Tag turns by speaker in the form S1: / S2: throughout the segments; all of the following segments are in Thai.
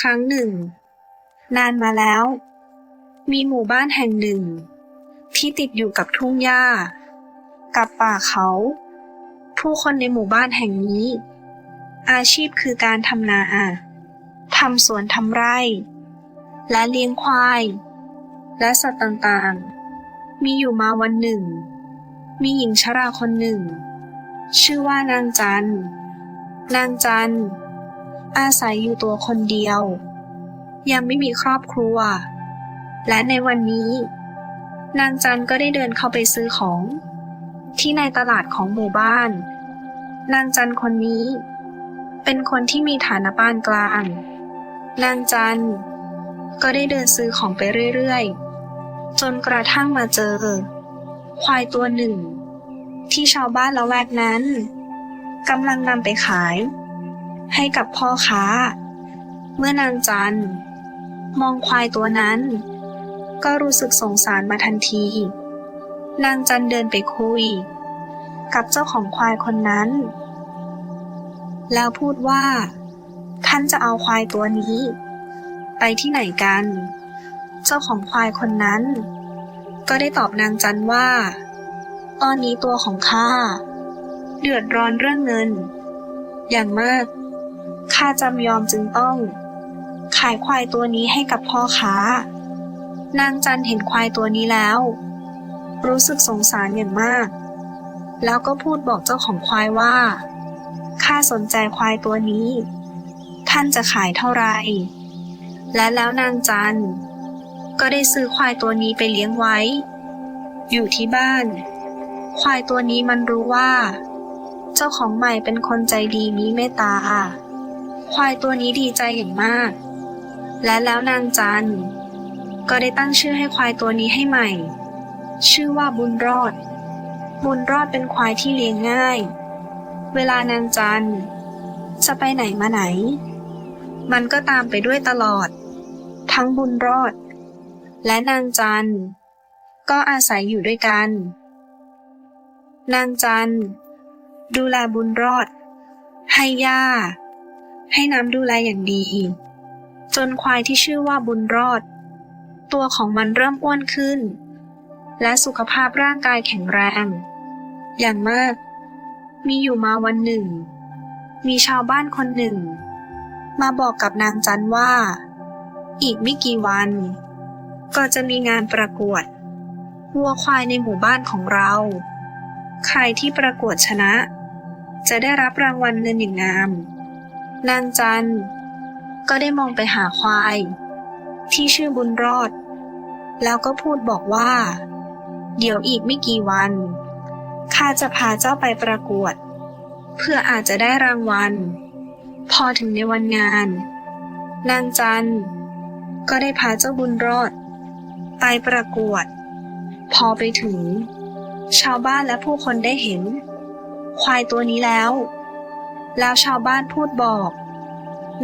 S1: ครั้งหนึ่ง นานมาแล้ว มีหมู่บ้านแห่งหนึ่ง ที่ติดอยู่กับทุ่งหญ้า กับป่าเขา ผู้คนในหมู่บ้านแห่งนี้ อาชีพคือการทำนาทำสวนทำไร่ และเลี้ยงควาย และสัตว์ต่างๆ มีอยู่มาวันหนึ่ง มีหญิงชราคนหนึ่ง ชื่อว่านางจันนางจัน อาศัยอยู่ตัวคนเดียว ยังไม่มีครอบครัว และในวันนี้ นางจันก็ได้เดินเข้าไปซื้อของ ที่ในตลาดของหมู่บ้าน นางจันคนนี้ เป็นคนที่มีฐานะปานกลาง นางจันก็ได้เดินซื้อของไปเรื่อยๆ จนกระทั่งมาเจอ ควายตัวหนึ่ง ที่ชาวบ้านละแวกนั้นกำลังนำไปขาย ให้กับพ่อค้า เมื่อนางจันมองควายตัวนั้น ก็รู้สึกสงสารมาทันที นางจันเดินไปคุย กับเจ้าของควายคนนั้น แล้วพูดว่า ท่านจะเอาควายตัวนี้ ไปที่ไหนกัน เจ้าของควายคนนั้น ก็ได้ตอบนางจันว่า ตอนนี้ตัวของข้าเดือดร้อนเรื่องเงิน อย่างมาก ข้าจำยอมจึงต้อง ขายควายตัวนี้ให้กับพ่อค้า นางจันเห็นควายตัวนี้แล้ว รู้สึกสงสารอย่างมาก แล้วก็พูดบอกเจ้าของควายว่าข้าสนใจควายตัวนี้ ท่านจะขายเท่าไหร่และแล้วนางจันก็ได้ซื้อควายตัวนี้ไปเลี้ยงไว้ อยู่ที่บ้าน ควายตัวนี้มันรู้ว่า เจ้าของใหม่เป็นคนใจดีมีเมตตา ควายตัวนี้ดีใจอย่างมาก และแล้วนางจันก็ได้ตั้งชื่อให้ควายตัวนี้ให้ใหม่ ชื่อว่าบุญรอด บุญรอดเป็นควายที่เลี้ยงง่าย เวลานางจันจะไปไหนมาไหน มันก็ตามไปด้วยตลอด ทั้งบุญรอด และนางจันก็อาศัยอยู่ด้วยกัน นางจันดูแลบุญรอด ให้หญ้า ให้น้ำดูแลอย่างดีอีก จนควายที่ชื่อว่าบุญรอด ตัวของมันเริ่มอ้วนขึ้น และสุขภาพร่างกายแข็งแรง อย่างมาก มีอยู่มาวันหนึ่ง มีชาวบ้านคนหนึ่ง มาบอกกับนางจันว่า อีกไม่กี่วัน ก็จะมีงานประกวดวัวควายในหมู่บ้านของเรา ใครที่ประกวดชนะ จะได้รับรางวัลเงินอย่างงาม นางจันก็ได้มองไปหาควาย ที่ชื่อบุญรอด แล้วก็พูดบอกว่า เดี๋ยวอีกไม่กี่วันข้าจะพาเจ้าไปประกวด เพื่ออาจจะได้รางวัล พอถึงในวันงาน นางจันก็ได้พาเจ้าบุญรอด ไปประกวด พอไปถึง ชาวบ้านและผู้คนได้เห็น ควายตัวนี้แล้ว แล้วชาวบ้านพูดบอก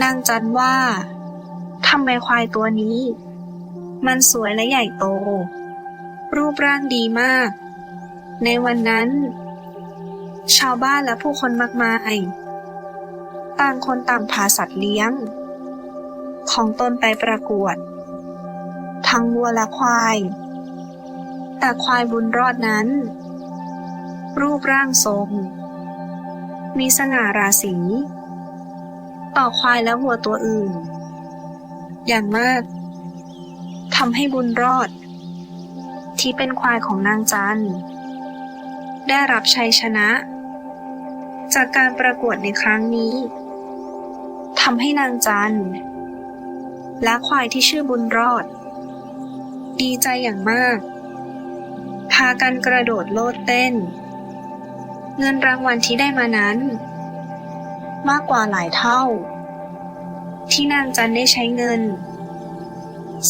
S1: นางจันว่าทำไมควายตัวนี้ มันสวยและใหญ่โต รูปร่างดีมาก ในวันนั้น ชาวบ้านและผู้คนมากมาย ต่างคนต่างพาสัตว์เลี้ยง ของตนไปประกวด ทั้งวัวและควาย แต่ควายบุญรอดนั้น รูปร่างทรง มีสง่าราศีต่อควายและวัวตัวอื่น อย่างมากทำให้บุญรอด ที่เป็นควายของนางจันได้รับชัยชนะ จากการประกวดในครั้งนี้ทำให้นางจันและควายที่ชื่อบุญรอด ดีใจอย่างมาก พากันกระโดดโลดเต้น เงินรางวัลที่ได้มานั้น มากกว่าหลายเท่า ที่นางจันได้ใช้เงิน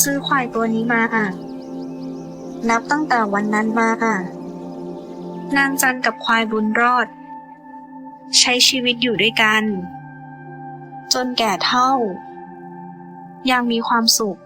S1: ซื้อควายตัวนี้มานับตั้งแต่วันนั้นมานางจันกับควายบุญรอด ใช้ชีวิตอยู่ด้วยกัน จนแก่เท่า ยังมีความสุข